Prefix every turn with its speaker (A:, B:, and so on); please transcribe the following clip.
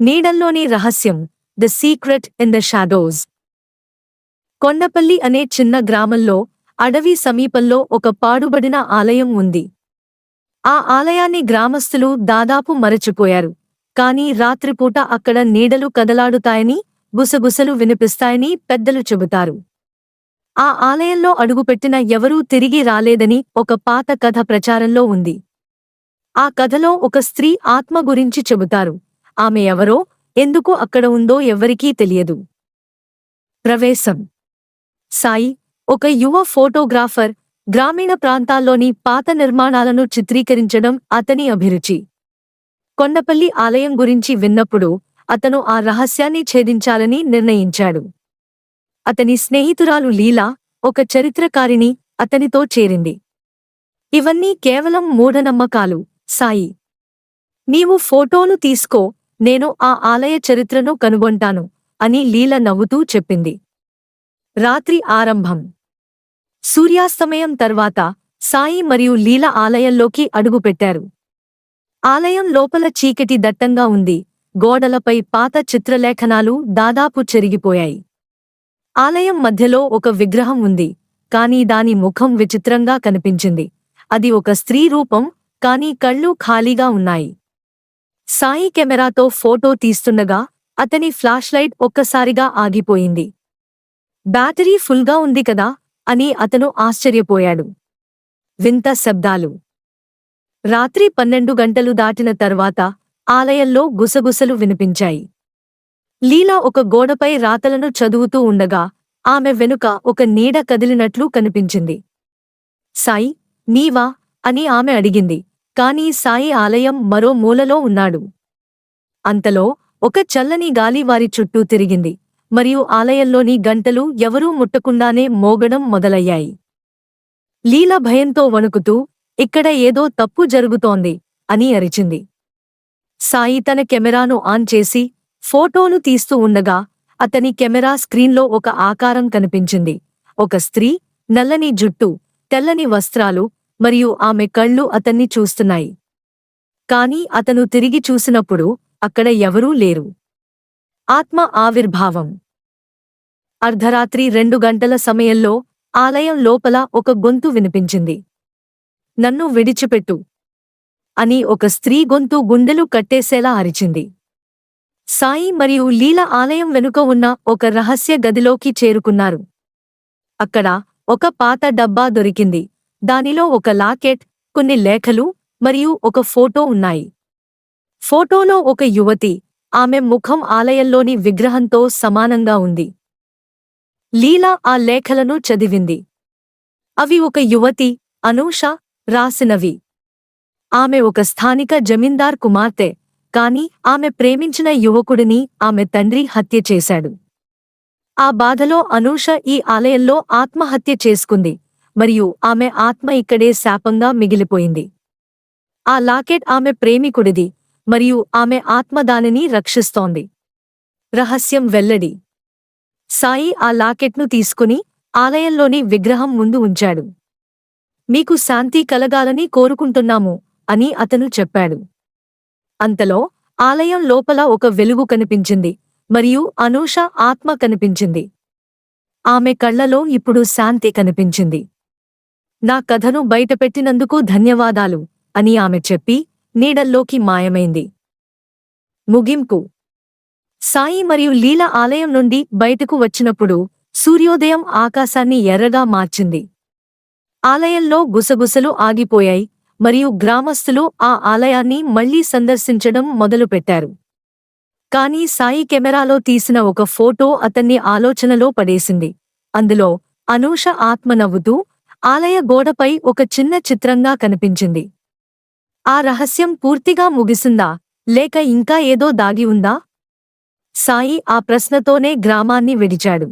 A: నీడల్లోని రహస్యం the secret in the shadows Kondapalli అనే చిన్న గ్రామంలో అడవి సమీపంలో ఒక పాడుబడిన ఆలయం ఉంది. ఆ ఆలయాన్ని గ్రామస్తులు దాదాపు మరచిపోయారు. కాని రాత్రిపూట అక్కడ నీడలు కదలాడుతాయని గుసగుసలు వినిపిస్తాయని పెద్దలు చెబుతారు. ఆ ఆలయంలో అడుగుపెట్టిన ఎవరూ తిరిగి రాలేదని ఒక పాత కథ ప్రచారంలో ఉంది. ఆ కథలో ఒక స్త్రీ ఆత్మ గురించి చెబుతారు. ఆమె ఎవరో ఎందుకు అక్కడ ఉందో ఎవ్వరికీ తెలియదు. ప్రవేశం. సాయి ఒక యువ ఫోటోగ్రాఫర్ గ్రామీణ ప్రాంతాల్లోని పాత నిర్మాణాలను చిత్రీకరించడం అతని అభిరుచి. కొండపల్లి ఆలయం గురించి విన్నప్పుడు అతను ఆ రహస్యాన్ని ఛేదించాలని నిర్ణయించాడు. అతని స్నేహితురాలు లీలా ఒక చరిత్రకారిణి అతనితో చేరింది. ఇవన్నీ కేవలం మూఢనమ్మకాలు సాయి. నీవు ఫోటోలు తీసుకో నేను ఆ ఆలయ చరిత్రను కనుగొంటాను అని లీల నవ్వుతూ చెప్పింది. రాత్రి ఆరంభం. సూర్యాస్తమయం తర్వాత సాయి మరియు లీల ఆలయంలోకి అడుగుపెట్టారు. ఆలయం లోపల చీకటి దట్టంగా ఉంది. గోడలపై పాత చిత్రలేఖనాలు దాదాపు చెరిగిపోయాయి. ఆలయం మధ్యలో ఒక విగ్రహం ఉంది. కాని దాని ముఖం విచిత్రంగా కనిపించింది. అది ఒక స్త్రీ రూపం కాని కళ్ళు ఖాళీగా ఉన్నాయి. సాయి కెమెరాతో ఫోటో తీస్తుండగా అతని ఫ్లాష్ లైట్ ఒక్కసారిగా ఆగిపోయింది. బ్యాటరీ ఫుల్గా ఉంది కదా అని అతను ఆశ్చర్యపోయాడు. వింత శబ్దాలు. రాత్రి పన్నెండు గంటలు దాటిన తర్వాత ఆలయంలో గుసగుసలు వినిపించాయి. లీలా ఒక గోడపై రాతలను చదువుతూ ఉండగా ఆమె వెనుక ఒక నీడ కదిలినట్లు కనిపించింది. సాయి నీవా అని ఆమె అడిగింది. కాని సాయి ఆలయం మరో మూలలో ఉన్నాడు. అంతలో ఒక చల్లని గాలి వారి చుట్టూ తిరిగింది. మరియు ఆలయంలోని గంటలు ఎవరూ ముట్టకుండానే మోగడం మొదలయ్యాయి. లీల భయంతో వణుకుతూ ఇక్కడ ఏదో తప్పు జరుగుతోంది అని అరిచింది. సాయి తన కెమెరాను ఆన్ చేసి ఫోటోను తీస్తూ ఉండగా అతని కెమెరా స్క్రీన్లో ఒక ఆకారం కనిపించింది. ఒక స్త్రీ నల్లని జుట్టు తెల్లని వస్త్రాలు మరియు ఆమె కళ్ళు అతన్ని చూస్తున్నాయి. కాని అతను తిరిగి చూసినప్పుడు అక్కడ ఎవరూ లేరు. ఆత్మ ఆవిర్భావం. అర్ధరాత్రి రెండు గంటల సమయంలో ఆలయం లోపల ఒక గొంతు వినిపించింది. నన్ను విడిచిపెట్టు. అని ఒక స్త్రీ గొంతు గుండెలు కట్టేసేలా అరిచింది. సాయి మరియు లీల ఆలయం వెనుక ఉన్న ఒక రహస్య గదిలోకి చేరుకున్నారు. అక్కడ ఒక పాత డబ్బా దొరికింది. దానిలో ఒక లాకెట్ కొన్ని లేఖలు మరియు ఒక ఫోటో ఉన్నాయి. ఫోటోలో ఒక యువతి ఆమె ముఖం ఆలయంలోని విగ్రహంతో సమానంగా ఉంది. లీలా ఆ లేఖలను చదివింది. అవి ఒక యువతి అనూష రాసినవి. ఆమె ఒక స్థానిక జమీందార్ కుమార్తె కాని ఆమె ప్రేమించిన యువకుడిని ఆమె తండ్రి హత్య చేశాడు. ఆ బాధలో అనూష ఈ ఆలయంలో ఆత్మహత్య చేసుకుంది. మరియు ఆమె ఆత్మ ఇక్కడే శాపంగా మిగిలిపోయింది. ఆ లాకెట్ ఆమె ప్రేమికుడిది మరియు ఆమె ఆత్మ దానిని రక్షిస్తోంది. రహస్యం వెల్లడి. సాయి ఆ లాకెట్ను తీసుకుని ఆలయంలోని విగ్రహం ముందు ఉంచాడు. మీకు శాంతి కలగాలని కోరుకుంటున్నాము అని అతను చెప్పాడు. అంతలో ఆలయం లోపల ఒక వెలుగు కనిపించింది మరియు అనూష ఆత్మ కనిపించింది. ఆమె కళ్ళలో ఇప్పుడు శాంతి కనిపించింది. నా కథను బయటపెట్టినందుకు ధన్యవాదాలు అని ఆమె చెప్పి నీడల్లోకి మాయమైంది. ముగింపు. సాయి మరియు లీల ఆలయం నుండి బయటకు వచ్చినప్పుడు సూర్యోదయం ఆకాశాన్ని ఎర్రగా మార్చింది. ఆలయంలో గుసగుసలు ఆగిపోయాయి మరియు గ్రామస్తులు ఆ ఆలయాన్ని మళ్ళీ సందర్శించడం మొదలుపెట్టారు. కానీ సాయి కెమెరాలో తీసిన ఒక ఫోటో అతన్ని ఆలోచనలో పడేసింది. అందులో అనూష ఆత్మ నవ్వుతూ ఆలయ గోడపై ఒక చిన్న చిత్రంగా కనిపించింది. ఆ రహస్యం పూర్తిగా ముగిసిందా? లేక ఇంకా ఏదో దాగి ఉందా? సాయి ఆ ప్రశ్నతోనే గ్రామాన్ని విడిచాడు.